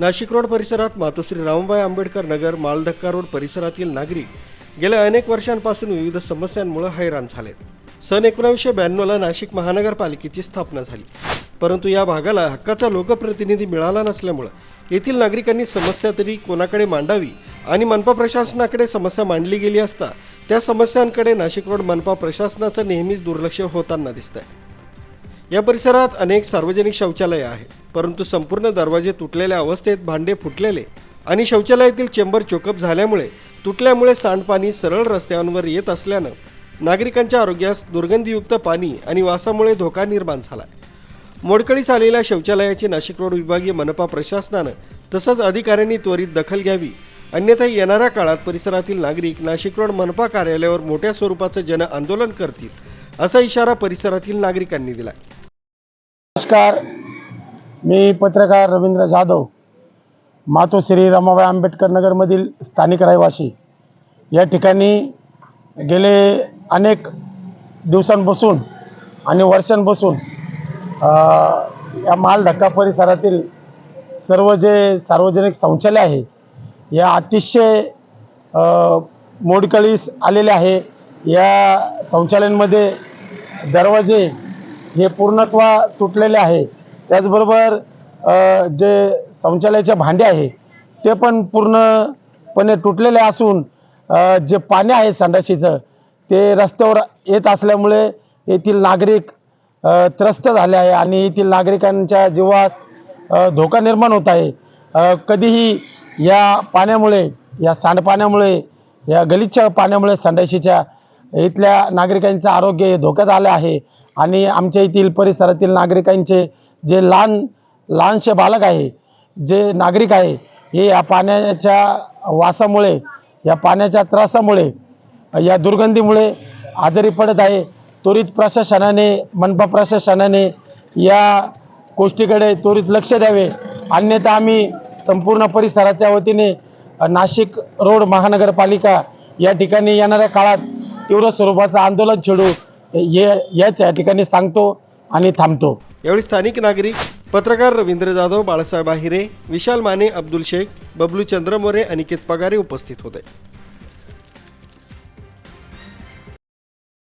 Nashik road परिसरात Matoshri Rambai Ambedkar Nagar Maldhakka road परिसरातील नागरिक गेल्या अनेक वर्षांपासून विविध समस्यांमुळे हैराण झाले सन एकोणीसशे ब्याण्णवला नाशिक महानगरपालिकेची स्थापना झाली. परंतु या भागाला हक्काचा लोकप्रतिनिधी मिळाला नसल्यामुळं येथील नागरिकांनी समस्या तरी कोणाकडे मांडावी आणि मनपा प्रशासनाकडे समस्या मांडली गेली असता त्या समस्यांकडे नाशिक रोड मनपा प्रशासनाचं नेहमीच दुर्लक्ष होताना दिसतंय. या परिसरात अनेक सार्वजनिक शौचालये आहेत परंतु संपूर्ण दरवाजे तुटलेल्या अवस्थेत भांडे फुटलेले आणि शौचालयातील चेंबर चोकअप झाल्यामुळे तुटल्यामुळे सांडपाणी सरळ रस्त्यांवर येत असल्यानं नागरिकांच्या आरोग्यास दुर्गंधीयुक्त पाणी आणि वासामुळे धोका निर्माण झाला. मोडकळीस आलेल्या शौचालयाची नाशिक रोड विभागीय मनपा प्रशासनानं तसंच अधिकाऱ्यांनी त्वरित दखल घ्यावी अन्यथा येणाऱ्या काळात परिसरातील नागरिक नाशिक रोड मनपा कार्यालयावर मोठ्या स्वरूपाचं जन आंदोलन करतील असा इशारा परिसरातील नागरिकांनी दिला नमस्कार. मी पत्रकार रवींद्र जाधव मातोश्री रमाबाई आंबेडकर नगरमधील स्थानिक रहिवासी. या ठिकाणी गेले अनेक दिवसांपासून आणि वर्षांपासून या मालधक्का परिसरातील सर्व जे सार्वजनिक शौचालय आहे या अतिशय मोडकळीस आलेले आहे. या शौचालयांमध्ये दरवाजे हे पूर्णत्वा तुटलेले आहे. त्याचबरोबर जे शौचालयाचे भांडे आहे ते पण पूर्णपणे तुटलेले असून जे पाणी आहे संडाशीचं ते रस्त्यावर येत असल्यामुळे येथील नागरिक त्रस्त झाले आहे आणि येथील नागरिकांच्या जीवास धोका निर्माण होत आहे. कधीही या पाण्यामुळे या सांडपाण्यामुळे या गलिच्छ पाण्यामुळे संडाशीच्या इथल्या नागरिकांचं आरोग्य हे धोक्यात आलं आहे. आणि आमच्या येथील परिसरातील नागरिकांचे जे लहान लहानसे बालक आहे जे नागरिक आहे हे या पाण्याच्या वासामुळे या पाण्याच्या त्रासामुळे या दुर्गंधीमुळे आजारी पडत आहे. त्वरित प्रशासनाने मनपा प्रशासनाने या गोष्टीकडे त्वरित लक्ष द्यावे. अन्यथा आम्ही संपूर्ण परिसराच्या वतीने नाशिक रोड महानगरपालिका या ठिकाणी येणाऱ्या काळात तीव्र स्वरूपाचं आंदोलन छेडू हे याच या ठिकाणी सांगतो आणि थांबतो. यावेळी स्थानिक नागरिक पत्रकार रवींद्र जाधव बाळासाहेब आहिरे विशाल माने अब्दुल शेख बबलू चंद्रमोरे अनिकेत पगारे उपस्थित होते.